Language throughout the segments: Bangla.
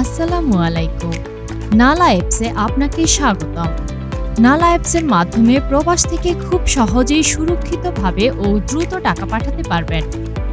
আসসালামু আলাইকুম। নালা অ্যাপসে আপনাকে স্বাগতম। নালা অ্যাপসের মাধ্যমে প্রবাস থেকে খুব সহজেই সুরক্ষিতভাবে ও দ্রুত টাকা পাঠাতে পারবেন।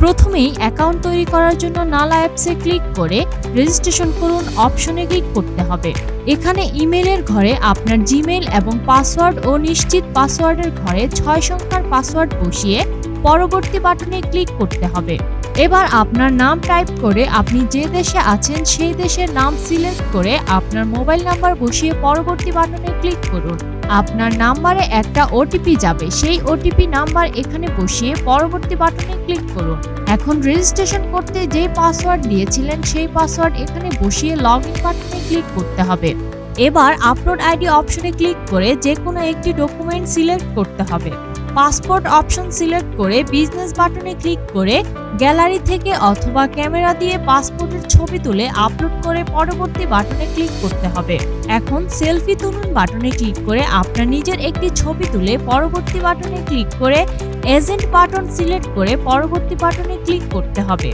প্রথমেই অ্যাকাউন্ট তৈরি করার জন্য নালা অ্যাপসে ক্লিক করে রেজিস্ট্রেশন করুন অপশনে ক্লিক করতে হবে। এখানে ইমেলের ঘরে আপনার জিমেইল এবং পাসওয়ার্ড ও নিশ্চিত পাসওয়ার্ডের ঘরে ছয় সংখ্যার পাসওয়ার্ড বসিয়ে পরবর্তী বাটনে ক্লিক করতে হবে। এবার আপনার নাম টাইপ করে আপনি যে দেশে আছেন সেই দেশের নাম সিলেক্ট করে আপনার মোবাইল নাম্বার বসিয়ে পরবর্তী বাটনে ক্লিক করুন। আপনার নাম্বারে একটা ওটিপি যাবে। সেই ওটিপি নাম্বার এখানে বসিয়ে পরবর্তী বাটনে ক্লিক করুন। এখন রেজিস্ট্রেশন করতে যে পাসওয়ার্ড দিয়েছিলেন সেই পাসওয়ার্ড এখানে বসিয়ে লগ ইন বাটনে ক্লিক করতে হবে। এবার আপলোড আইডি অপশনে ক্লিক করে যে কোনো একটি ডকুমেন্ট সিলেক্ট করতে হবে। পাসপোর্ট অপশন সিলেক্ট করে বিজনেস বাটনে ক্লিক করে গ্যালারি থেকে অথবা ক্যামেরা দিয়ে পাসপোর্টের ছবি তুলে আপলোড করে পরবর্তী বাটনে ক্লিক করতে হবে। এখন সেলফি তুলুন বাটনে ক্লিক করে আপনার নিজের একটি ছবি তুলে পরবর্তী বাটনে ক্লিক করে এজেন্ট বাটন সিলেক্ট করে পরবর্তী বাটনে ক্লিক করতে হবে।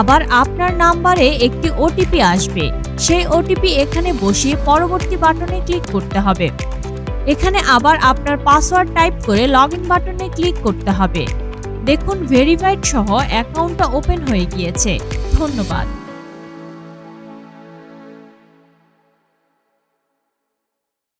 আবার আপনার নাম্বারে একটি ওটিপি আসবে। সেই ওটিপি এখানে বসিয়ে পরবর্তী বাটনে ক্লিক করতে হবে। এখানে আবার আপনার পাসওয়ার্ড টাইপ করে লগ ইন বাটনে ক্লিক করতে হবে। দেখুন ভেরিফাইড সহ অ্যাকাউন্টটা ওপেন হয়ে গিয়েছে। ধন্যবাদ।